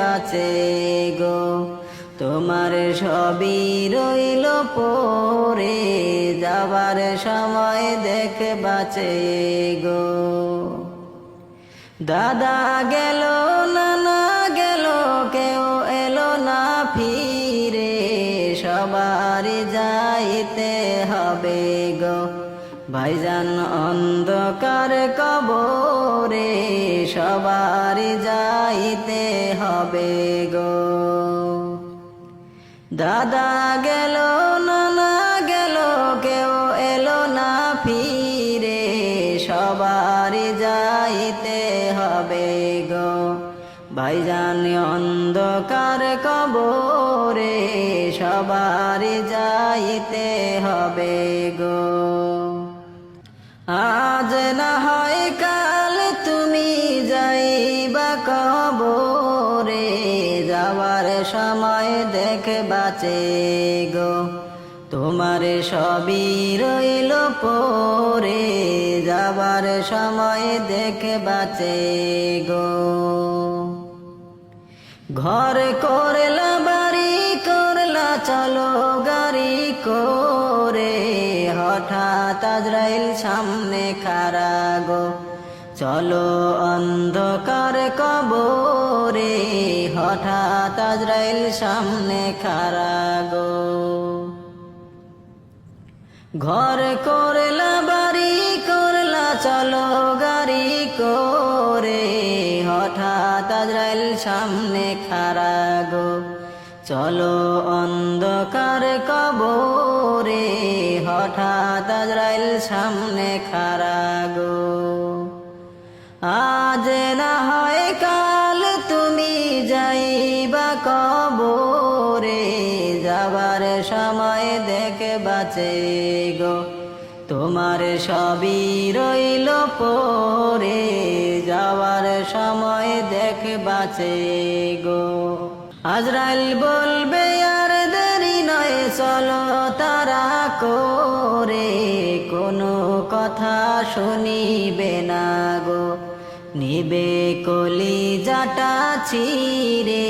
বাঁচে গো। তোমার সবই রইল পরে যাওয়ার সময় দেখে বাঁচে গো। দাদা গেল, নানা গেল, কেউ এলো না ফিরে, সবার যাইতে হবে গো। ভাইজান অন্ধকার কবরে সবার যাইতে হবে গো। দাদা গেল, নানা গেল, কেউ এলো না ফিরে, সবার যাইতে হবে গো। ভাইজান অন্ধকার কবরে সবার যাইতে হবে গো। আজ না হয় কাল বাঁচে গো। তোমার সবই রইল পরে, যাবার সময় দেখ বাঁচে গো। ঘর করলা, বাড়ি করলা, চলো গাড়ি করে। হঠাৎ আজরাইল সামনে খারা গো। চলো অন্ধকার কবরে হঠাৎ আজরাইল সামনে খারা গো ঘর করলা, বাড়ি করলা, চলো গাড়ি করে। হঠাৎ আজরাইল সামনে খারা গো চলো অন্ধকার কবরে। হঠাৎ আজরাইল সামনে খারা গো কবরে যাবার সময় দেখে বাঁচে গো। তোমার সবই রইল পরে, যাওয়ার সময় দেখ বাঁচে গো। আজরাইল বলবে, আর দেরি নয়, চলো তারা করে। কোনো কথা শুনিবে না গো। নিবে কলি জাটা ছিরে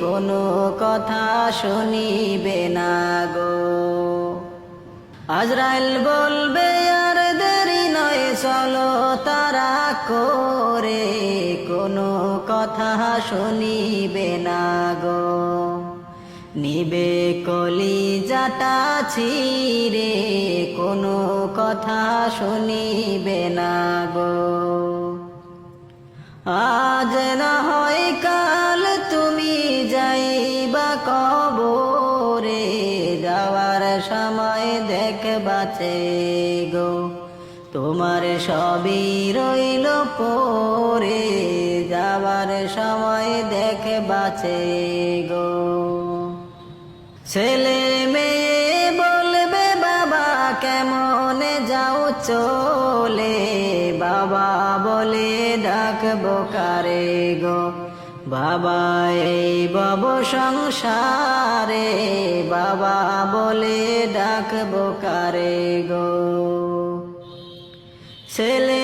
কোনো কথা শুনিবে না গো। আজরাইল বলবে, আর দেরি নয়, চলো তারা করে, কোনো কথা শুনিবে না গো। নিবে কলি জাটা ছিরে কোনো কথা শুনিবে না গো। আজ না হয় কাল তুমি যাইবা কবরে, যাওয়ার সময় দেখ বাঁচে গো, তোমার সবই রইল পরে, যাওয়ার সময় দেখ বাঁচে গো। ছেলে মেয়ে বলবে, বাবা, কেমন যাও চলে? বাবা বলে ডাকবো কারে গো? বাবা এই বব সংসারে বাবা বলে ডাকবো কারে গো? ছেলে